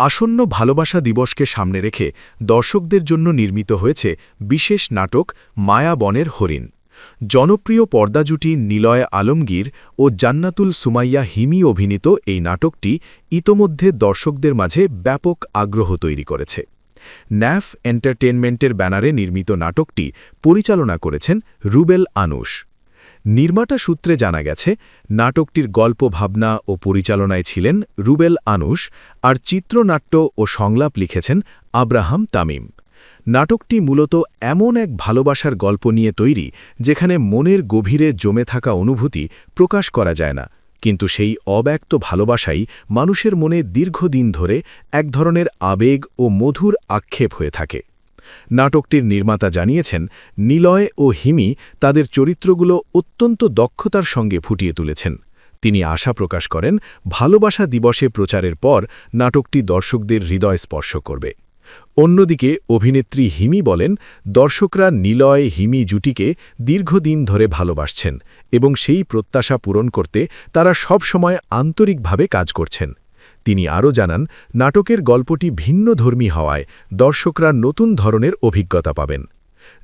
আসন্ন ভালোবাসা দিবসকে সামনে রেখে দর্শকদের জন্য নির্মিত হয়েছে বিশেষ নাটক মায়া বনের হরিণ। জনপ্রিয় পর্দা জুটি নিলয় আলমগীর ও জান্নাতুল সুমাইয়া হিমি অভিনীত এই নাটকটি ইতোমধ্যে দর্শকদের মাঝে ব্যাপক আগ্রহ তৈরি করেছে। ন্যাফ এন্টারটেনমেন্টের ব্যানারে নির্মিত নাটকটি পরিচালনা করেছেন রুবেল আনুশ নির্মাতা সূত্রে জানা গেছে, নাটকটির গল্প ভাবনা ও পরিচালনায় ছিলেন রুবেল আনুশ আর চিত্রনাট্য ও সংলাপ লিখেছেন আব্রাহাম তামিম। নাটকটি মূলত এমন এক ভালোবাসার গল্প নিয়ে তৈরি, যেখানে মনের গভীরে জমে থাকা অনুভূতি প্রকাশ করা যায় না। কিন্তু সেই অব্যক্ত ভালোবাসাই মানুষের মনে দীর্ঘদিন ধরে এক ধরনের আবেগ ও মধুর আক্ষেপ হয়ে থাকে। নাটকটির নির্মাতা জানিয়েছেন, নিলয় ও হিমি তাদের চরিত্রগুলো অত্যন্ত দক্ষতার সঙ্গে ফুটিয়ে তুলেছেন। তিনি আশা প্রকাশ করেন, ভালোবাসা দিবসে প্রচারের পর নাটকটি দর্শকদের হৃদয় স্পর্শ করবে। অন্যদিকে অভিনেত্রী হিমি বলেন, দর্শকরা নিলয়, হিমি জুটিকে দীর্ঘদিন ধরে ভালোবাসছেন এবং সেই প্রত্যাশা পূরণ করতে তারা সব সময় আন্তরিকভাবে কাজ করছেন। তিনি আরও জানান, নাটকের গল্পটি ভিন্নধর্মী হওয়ায় দর্শকরা নতুন ধরনের অভিজ্ঞতা পাবেন।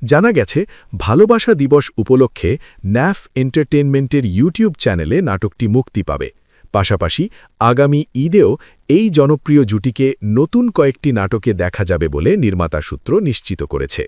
জানা গেছে, ভালোবাসা দিবস উপলক্ষে ন্যাফ এন্টারটেনমেন্টের ইউটিউব চ্যানেলে নাটকটি মুক্তি পাবে। পাশাপাশি আগামী ঈদেও এই জনপ্রিয় জুটিকে নতুন কয়েকটি নাটকে দেখা যাবে বলে নির্মাতা সূত্র নিশ্চিত করেছে।